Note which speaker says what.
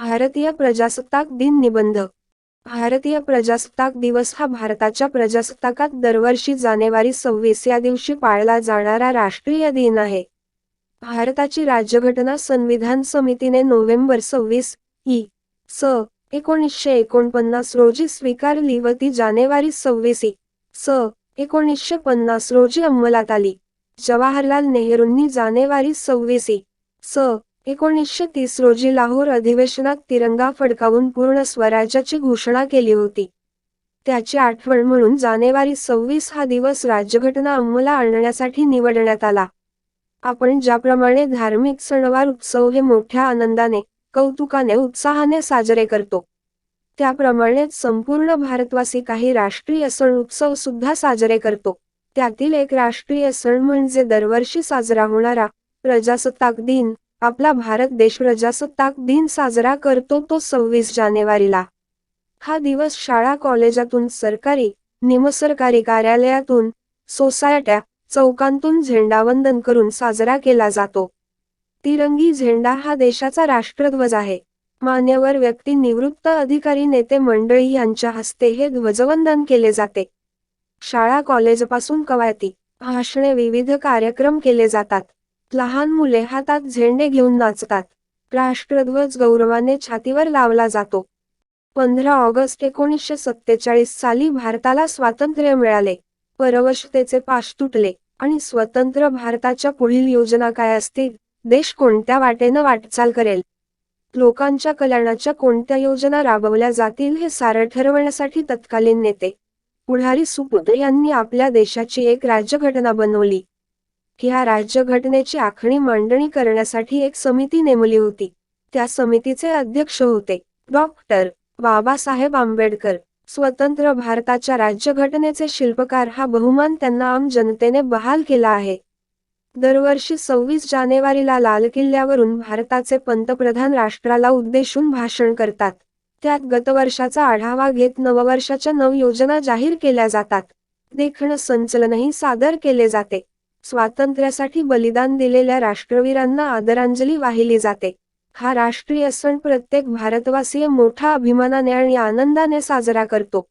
Speaker 1: भारतीय प्रजासत्ताक दिन निबंध. भारतीय प्रजासत्ताक दिवस हा भारताच्या प्रजासत्ताकात दरवर्षी जानेवारी सव्वीस या दिवशी पाळला जाणारा राष्ट्रीय दिन आहे. भारताची राज्यघटना संविधान समितीने नोव्हेंबर सव्वीस इ स एकोणीसशे एकोणपन्नास रोजी स्वीकारली व ती जानेवारी सव्वीस स एकोणीसशे पन्नास रोजी अंमलात आली. जवाहरलाल नेहरूंनी जानेवारी सव्वीस स एकोणीसशे तीस रोजी लाहोर अधिवेशनात तिरंगा फडकावून पूर्ण स्वराज्याची घोषणा केली होती. त्याची आठवण म्हणून जानेवारी सव्वीस हा दिवस राज्यघटना अंमला आणण्यासाठी निवडण्यात आला. आपण ज्याप्रमाणे धार्मिक सणवार उत्सव हे मोठ्या आनंदाने कौतुकाने उत्साहाने साजरे करतो त्याप्रमाणेच संपूर्ण भारतवासी काही राष्ट्रीय सण उत्सव सुद्धा साजरे करतो. त्यातील एक राष्ट्रीय सण म्हणजे दरवर्षी साजरा होणारा प्रजासत्ताक दिन. आपला भारत देश प्रजासत्ताक दिन साजरा करतो तो सव्वीस जानेवारीला. हा दिवस शाळा कॉलेजातून सरकारी निमसरकारी कार्यालयातून सोसायट्या चौकांतून झेंडावंदन करून साजरा केला जातो. तिरंगी झेंडा हा देशाचा राष्ट्रध्वज आहे. मान्यवर व्यक्ती निवृत्त अधिकारी नेते मंडळी यांच्या हस्ते हे ध्वजवंदन केले जाते. शाळा कॉलेजपासून कवायती भाषणे विविध कार्यक्रम केले जातात. लहान मुले हातात झेंडे घेऊन नाचतात. राष्ट्रध्वज गौरवाने छातीवर लावला जातो. पंधरा ऑगस्ट एकोणीसशे सत्तेचाळीस साली भारताला स्वातंत्र्य मिळाले. परवशतेचे पाश तुटले. आणि स्वतंत्र भारताच्या पुढील योजना काय असतील? देश कोणत्या वाटेनं वाटचाल करेल? लोकांच्या कल्याणाच्या कोणत्या योजना राबवल्या जातील हे सारं ठरवण्यासाठी तत्कालीन नेते पुढारी सुपुत्र यांनी आपल्या देशाची एक राज्यघटना बनवली. ह्या राज्यघटनेची आखणी मांडणी करण्यासाठी एक समिती नेमली होती. त्या समितीचे अध्यक्ष होते. डॉक्टर बाबासाहेब आंबेडकर स्वतंत्र भारताच्या राज्यघटनेचे शिल्पकार हा बहुमान त्यांना आम जनतेने बहाल केला आहे. दरवर्षी सव्वीस जानेवारीला लाल किल्ल्यावरून भारताचे पंतप्रधान राष्ट्राला उद्देशून भाषण करतात. त्यात गतवर्षाचा आढावा घेत नववर्षाच्या नव योजना जाहीर केल्या जातात. देखणं संचलनही सादर केले जाते. स्वातंत्र्यासाठी बलिदान दिलेल्या राष्ट्रवीरांना आदरांजली वाहिली जाते. हा राष्ट्रीय सण प्रत्येक भारतवासीय मोठा अभिमानाने आणि आनंदाने साजरा करतो.